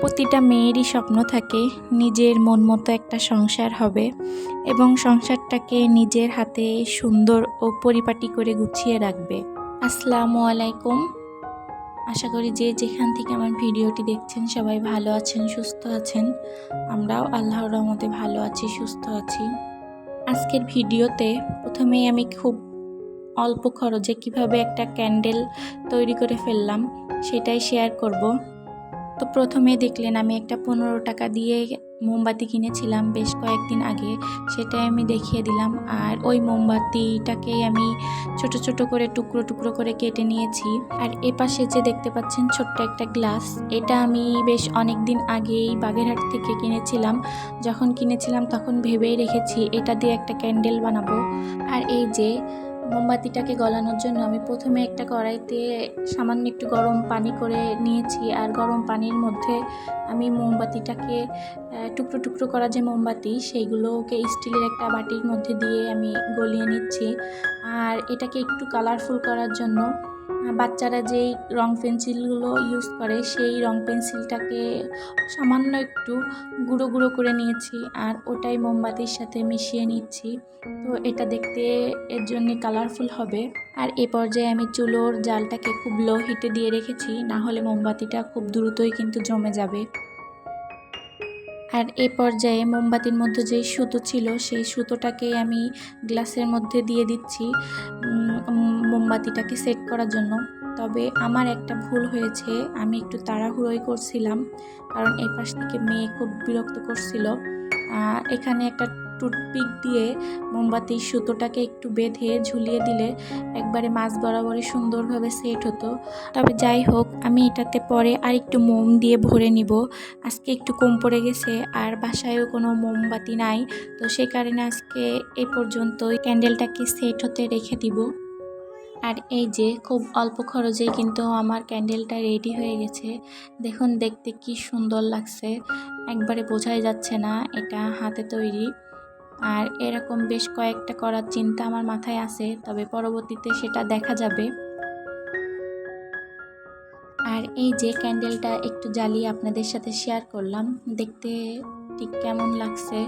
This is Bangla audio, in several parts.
প্রতিটা মেয়েরই স্বপ্ন থাকে নিজের মন মতো একটা সংসার হবে এবং সংসারটাকে নিজের হাতে সুন্দর ও পরিপাটি করে গুছিয়ে রাখবে। আসসালামু আলাইকুম। আশা করি যে যেখান থেকে আমার ভিডিওটি দেখছেন সবাই ভালো আছেন, সুস্থ আছেন। আমরাও আল্লাহর রহমতে ভালো আছি, সুস্থ আছি। আজকের ভিডিওতে প্রথমেই আমি খুব অল্প খরচে কীভাবে একটা ক্যান্ডেল তৈরি করে ফেললাম সেটাই শেয়ার করব। তো প্রথমে দেখলেন আমি একটা পনেরো টাকা দিয়ে মোমবাতি কিনেছিলাম বেশ কয়েকদিন আগে, সেটাই আমি দেখিয়ে দিলাম। আর ওই মোমবাতিটাকেই আমি ছোট ছোট করে, টুকরো টুকরো করে কেটে নিয়েছি। আর এ পাশে যে দেখতে পাচ্ছেন ছোট্ট একটা গ্লাস, এটা আমি বেশ অনেক দিন আগেই বাগেরহাট থেকে কিনেছিলাম। যখন কিনেছিলাম তখন ভেবেই রেখেছি, এটা দিয়ে একটা ক্যান্ডেল বানাবো। আর এই যে মোমবাতিটাকে গলানোর জন্য আমি প্রথমে একটা কড়াইতে সামান্য একটু গরম পানি করে নিয়েছি আর গরম পানির মধ্যে আমি মোমবাতিটাকে টুকরো টুকরো করা যে মোমবাতি সেইগুলোকে স্টিলের একটা বাটির মধ্যে দিয়ে আমি গলিয়ে নিচ্ছি। আর এটাকে একটু কালারফুল করার জন্য বাচ্চারা যেই রং পেন্সিলগুলো ইউজ করে, সেই রং পেন্সিলটাকে সামান্য একটু গুঁড়ো গুঁড়ো করে নিয়েছি আর ওটাই মোমবাতির সাথে মিশিয়ে নিচ্ছি। তো এটা দেখতে এর জন্য কালারফুল হবে। আর এ পর্যায়ে আমি চুলোর জালটাকে খুব লো হিটে দিয়ে রেখেছি, না হলে মোমবাতিটা খুব দ্রুতই কিন্তু জমে যাবে। আর এ পর্যায়ে মোমবাতির মধ্যে যেই সুতো ছিল, সেই সুতোটাকে আমি গ্লাসের মধ্যে দিয়ে দিচ্ছি। মোমবাতিটাকে সেট করার জন্য। তবে আমার একটা ভুল হয়েছে, আমি একটু তাড়াহুড়োই করছিলাম, কারণ এই পাশ থেকে মেয়ে খুব বিরক্ত করছিল। এখানে একটা টুথপিক দিয়ে মোমবাতির সুতোটাকে একটু বেঁধে ঝুলিয়ে দিলে একবারে মাছ বরাবরই সুন্দরভাবে সেট হতো। তবে যাই হোক, আমি এটাতে পরে আর একটু মোম দিয়ে ভরে নিব। আজকে একটু কম পড়ে গেছে, আর বাসায়ও কোনো মোমবাতি নাই, তো সেই কারণে আজকে এ পর্যন্তই। ক্যান্ডেলটাকে সেট হতে রেখে দিব। আর এই যে খুব অল্প খরচেই কিন্তু আমার ক্যান্ডেলটা রেডি হয়ে গেছে। দেখুন, দেখতে কি সুন্দর লাগছে। একবারে বোঝাই যাচ্ছে না এটা হাতে তৈরি। আর এরকম বেশ কয়েকটা করার চিন্তা আমার মাথায় আছে, তবে পরবর্তীতে সেটা দেখা যাবে। আর এই যে ক্যান্ডেলটা একটু জ্বালিয়ে আপনাদের সাথে শেয়ার করলাম, দেখতে ঠিক কেমন লাগছে?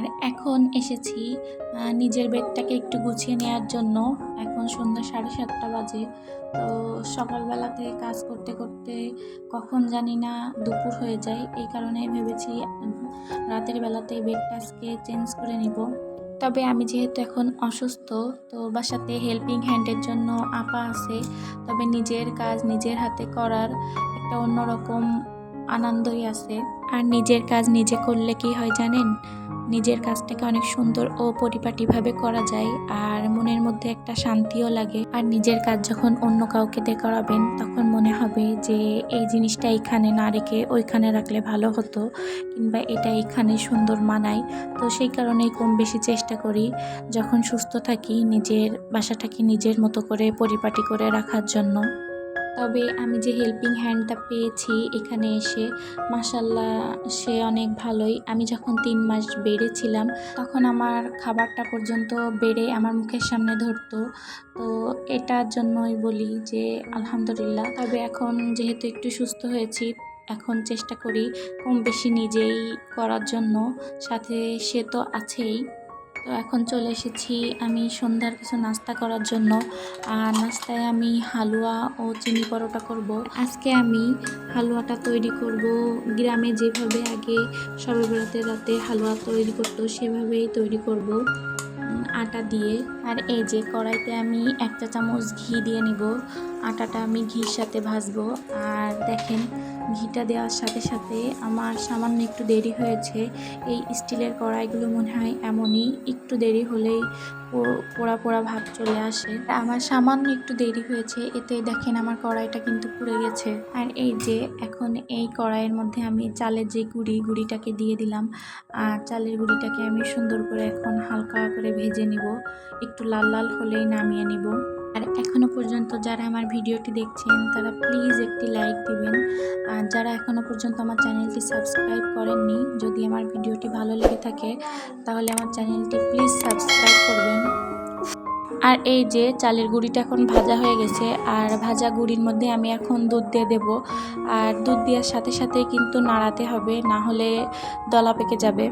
আর এখন এসেছি নিজের বেডটাকে একটু গুছিয়ে নেওয়ার জন্য। এখন সন্ধ্যা সাড়ে সাতটা বাজে। তো সকালবেলাতে কাজ করতে করতে কখন জানি না দুপুর হয়ে যায়। এই কারণে ভেবেছি রাতের বেলাতে বেডটা আজকে চেঞ্জ করে নিব। তবে আমি যেহেতু এখন অসুস্থ, তো বাসাতে হেল্পিং হ্যান্ডের জন্য আপা আছে। তবে নিজের কাজ নিজের হাতে করার একটা অন্যরকম আনন্দই আছে। আর নিজের কাজ নিজে করলে কি হয় জানেন? নিজের কাজটাকে অনেক সুন্দর ও পরিপাটিভাবে করা যায় আর মনের মধ্যে একটা শান্তিও লাগে। আর নিজের কাজ যখন অন্য কাউকে দিয়ে করাবেন, তখন মনে হবে যে এই জিনিসটা এইখানে না রেখে ওইখানে রাখলে ভালো হতো কিংবা এটা এখানে সুন্দর মানায়। তো সেই কারণেই কম বেশি চেষ্টা করি যখন সুস্থ থাকি নিজের বাসাটাকে নিজের মতো করে পরিপাটি করে রাখার জন্য। তবে আমি যে হেল্পিং হ্যান্ডটা পেয়েছি এখানে এসে মাসাল্লাহ সে অনেক ভালোই। আমি যখন তিন মাস বেড়েছিলাম, তখন আমার খাবারটা পর্যন্ত বেড়ে আমার মুখের সামনে ধরতো। তো এটার জন্যই বলি যে, আলহামদুলিল্লাহ। তবে এখন যেহেতু একটু সুস্থ হয়েছি, এখন চেষ্টা করি কম বেশি নিজেই করার জন্য। সাথে সে তো আছেই। তো এখন চলে এসেছি আমি সন্ধ্যার কিছু নাস্তা করার জন্য। আর নাস্তায় আমি হালুয়া ও চিনি পরোটা করব। আজকে আমি হালুয়াটা তৈরি করব। গ্রামে যেভাবে আগে সবে বেড়াতে রাতে হালুয়া তৈরি করতো, সেভাবেই তৈরি করব আটা দিয়ে। আর এই যে কড়াইতে আমি একটা চামচ ঘি দিয়ে নিব। আটাটা আমি ঘির সাথে ভাজবো। আর দেখেন ঘিটা দেওয়ার সাথে সাথে আমার সামান্য একটু দেরি হয়েছে। এই স্টিলের কড়াইগুলো মনে হয় এমনই, একটু দেরি হলেই পোড়া পোড়া ভাব চলে আসে। আমার সামান্য একটু দেরি হয়েছে, এতে দেখেন আমার কড়াইটা কিন্তু পুড়ে গেছে। আর এই যে, এখন এই কড়াইয়ের মধ্যে আমি চালের যে গুঁড়ি, গুঁড়িটাকে দিয়ে দিলাম, আর চালের গুঁড়িটাকে আমি সুন্দর করে এখন হালকা করে ভেজে নিব। একটু লাল লাল হলেই নামিয়ে নিব। আর এখনও পর্যন্ত যারা আমার ভিডিওটি দেখছেন, তারা প্লিজ একটি লাইক দিবেন। আর যারা এখনও পর্যন্ত আমার চ্যানেলটি সাবস্ক্রাইব করেননি, যদি আমার ভিডিওটি ভালো লেগে থাকে, তাহলে আমার চ্যানেলটি প্লিজ সাবস্ক্রাইব করবেন। আর এই যে চালের গুঁড়িটা এখন ভাজা হয়ে গেছে, আর ভাজা গুঁড়ির মধ্যে আমি এখন দুধ দিয়ে দেব। আর দুধ দেওয়ার সাথে সাথে কিন্তু নাড়াতে হবে, না হলে দলা পেকে যাবে।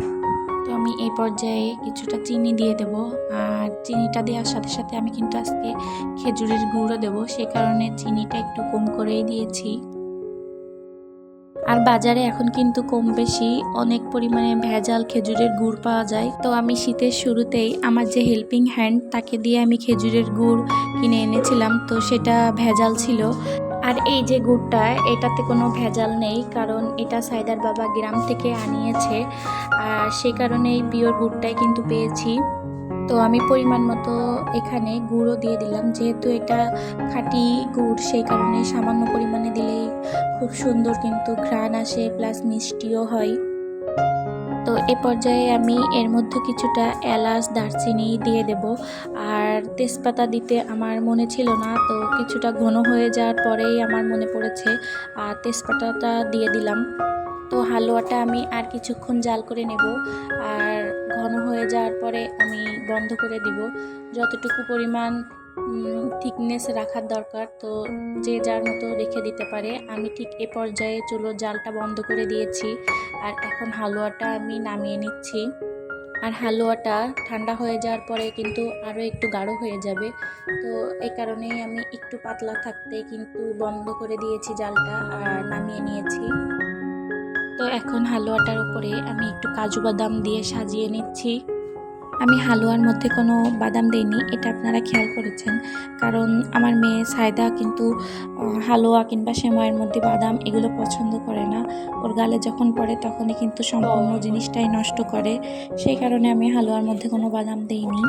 তো আমি এই পর্যায়ে কিছুটা চিনি দিয়ে দেব। আর চিনিটা দেওয়ার সাথে সাথে আমি কিন্তু আজকে খেজুরের গুঁড়ো দেব। সে কারণে চিনিটা একটু কম করেই দিয়েছি। আর বাজারে এখন কিন্তু কম বেশি অনেক পরিমাণে ভেজাল খেজুরের গুড় পাওয়া যায়। তো আমি শীতের শুরুতেই আমার যে হেল্পিং হ্যান্ড তাকে দিয়ে আমি খেজুরের গুড় কিনে এনেছিলাম। তো সেটা ভেজাল ছিল। আর এই যে গুড়টা, এটাতে কোনো ভেজাল নেই। কারণ এটা সাইদার বাবা গ্রাম থেকে আনিয়েছে। আর সেই কারণেই পিওর গুড়টাই কিন্তু পেয়েছি। তো আমি পরিমাণ মতো এখানে গুঁড়ো দিয়ে দিলাম। যেহেতু এটা খাঁটি গুড়, সেই কারণে সামান্য পরিমাণে দিলেই খুব সুন্দর কিন্তু ঘ্রাণ আসে, প্লাস মিষ্টিও হয়। তো এ পর্যায়ে আমি এর মধ্যে কিছুটা এলাচ, দারচিনি দিয়ে দেব। আর তেজপাতা দিতে আমার মনে ছিল না, তো কিছুটা ঘন হয়ে যাওয়ার পরেই আমার মনে পড়েছে আর তেজপাতাটা দিয়ে দিলাম। তো হালুয়াটা আমি আর কিছুক্ষণ জাল করে নেব। আর ঘন হয়ে যাওয়ার পরে আমি বন্ধ করে দিব। যতটুকু পরিমাণ থিকনেস রাখার দরকার। তো যে যার মতো রেখে দিতে পারে। আমি ঠিক এ পর্যায়ে চুলোর জালটা বন্ধ করে দিয়েছি। আর এখন হালুয়াটা আমি নামিয়ে নিচ্ছি। আর হালুয়াটা ঠান্ডা হয়ে যাওয়ার পরে কিন্তু আরও একটু গাঢ় হয়ে যাবে। তো এই কারণেই আমি একটু পাতলা থাকতে কিন্তু বন্ধ করে দিয়েছি জালটা আর নামিয়ে নিয়েছি। তো এখন হালুয়াটার উপরে আমি একটু কাজু বাদাম দিয়ে সাজিয়ে নিচ্ছি। আমি হালুয়ার মধ্যে কোনো বাদাম দিইনি, এটা আপনারা খেয়াল করেছেন। কারণ আমার মেয়ে সায়দা কিন্তু হালুয়া কিংবা সেমাইয়ের মধ্যে বাদাম এগুলো পছন্দ করে না। ওর গালে যখন পড়ে তখনই কিন্তু সম্পূর্ণ জিনিসটাই নষ্ট করে। সেই কারণে আমি হালুয়ার মধ্যে কোনো বাদাম দিইনি।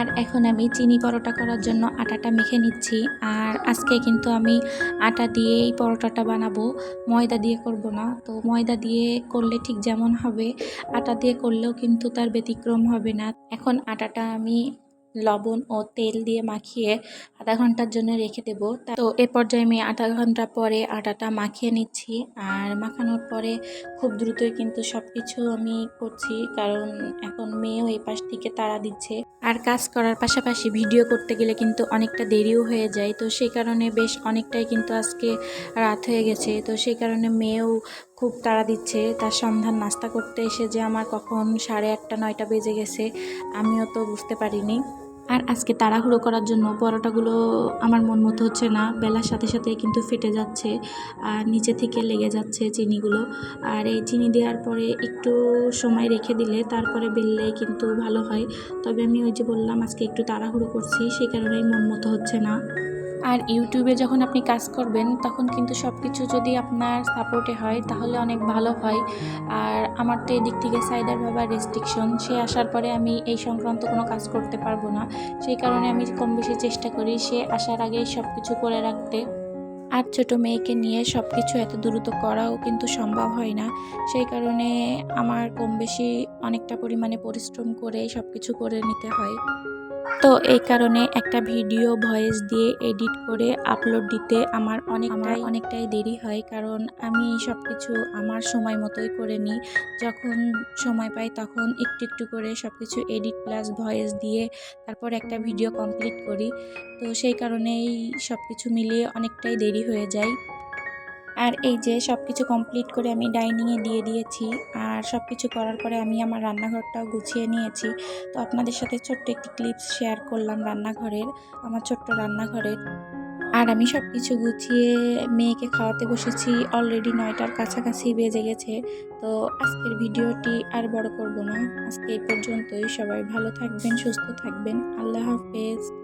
আর এখন আমি চিনি পরোটা করার জন্য আটাটা মেখে নিচ্ছি। আর আজকে কিন্তু আমি আটা দিয়েই পরোটাটা বানাবো। ময়দা দিয়ে করব না। তো ময়দা দিয়ে করলে ঠিক যেমন হবে। আটা দিয়ে করলেও কিন্তু তার ব্যতিক্রম হবে না। এখন আটাটা আমি লবণ ও তেল দিয়ে মাখিয়ে আধা ঘণ্টার জন্য রেখে দেবো। তো এ পর্যায়ে আমি আধা ঘণ্টা পরে আটাটা মাখিয়ে নিচ্ছি। আর মাখানোর পরে খুব দ্রুতই কিন্তু সব কিছু আমি করছি, কারণ এখন মেয়েও এই পাশ থেকে তাড়া দিচ্ছে। আর কাজ করার পাশাপাশি ভিডিও করতে গেলে কিন্তু অনেকটা দেরিও হয়ে যায়। তো সেই কারণে বেশ অনেকটাই কিন্তু আজকে রাত হয়ে গেছে। তো সেই কারণে মেয়েও খুব তাড়া দিচ্ছে। তার সন্ধান নাস্তা করতে এসে যে আমার কখন সাড়ে আটটা, নয়টা বেজে গেছে, আমিও তো বুঝতে পারিনি। আর আজকে তাড়াহুড়ো করার জন্য পরোটাগুলো আমার মন মতো হচ্ছে না। বেলার সাথে সাথে কিন্তু ফেটে যাচ্ছে আর নিচে থেকে লেগে যাচ্ছে চিনিগুলো। আর এই চিনি দেওয়ার পরে একটু সময় রেখে দিলে তারপরে বেললে কিন্তু ভালো হয়। তবে আমি ওই যে বললাম, আজকে একটু তাড়াহুড়ো করছি, সেই কারণেই মন মতো হচ্ছে না। আর ইউটিউবে যখন আপনি কাজ করবেন, তখন কিন্তু সব কিছু যদি আপনার সাপোর্টে হয়, তাহলে অনেক ভালো হয়। আর আমার তো এদিক থেকে সাইদার বাবার রেস্ট্রিকশন সে আসার পরে আমি এই সংক্রান্ত কোনো কাজ করতে পারব না। সেই কারণে আমি কম বেশি চেষ্টা করি সে আসার আগেই সব কিছু করে রাখতে। আর ছোটো মেয়েকে নিয়ে সব কিছু এত দ্রুত করাও কিন্তু সম্ভব হয় না। সেই কারণে আমার কম বেশি অনেকটা পরিমাণে পরিশ্রম করে সব কিছু করে নিতে হয়। তো এই কারণে একটা ভিডিও ভয়েস দিয়ে এডিট করে আপলোড দিতে আমার অনেকটাই অনেকটাই দেরি হয়। কারণ আমি সব কিছু আমার সময় মতোই করে নিই। যখন সময় পাই তখন একটু একটু করে সব কিছু এডিট প্লাস ভয়েস দিয়ে তারপর একটা ভিডিও কমপ্লিট করি। তো সেই কারণেই সব কিছু মিলিয়ে অনেকটাই দেরি হয়ে যায়। আর এই যে সব কিছু কমপ্লিট করে আমি ডাইনিংয়ে দিয়ে দিয়েছি। আর সব কিছু করার পরে আমি আমার রান্নাঘরটাও গুছিয়ে নিয়েছি। তো আপনাদের সাথে ছোট্ট একটি ক্লিপস শেয়ার করলাম রান্নাঘরের, আমার ছোট্ট রান্নাঘরের। আর আমি সব কিছু গুছিয়ে মেয়েকে খাওয়াতে বসেছি। অলরেডি নয়টার কাছাকাছি বেজে গেছে। তো আজকের ভিডিওটি আর বড় করব না। আজকে এই পর্যন্তই। সবাই ভালো থাকবেন, সুস্থ থাকবেন। আল্লাহ হাফেজ।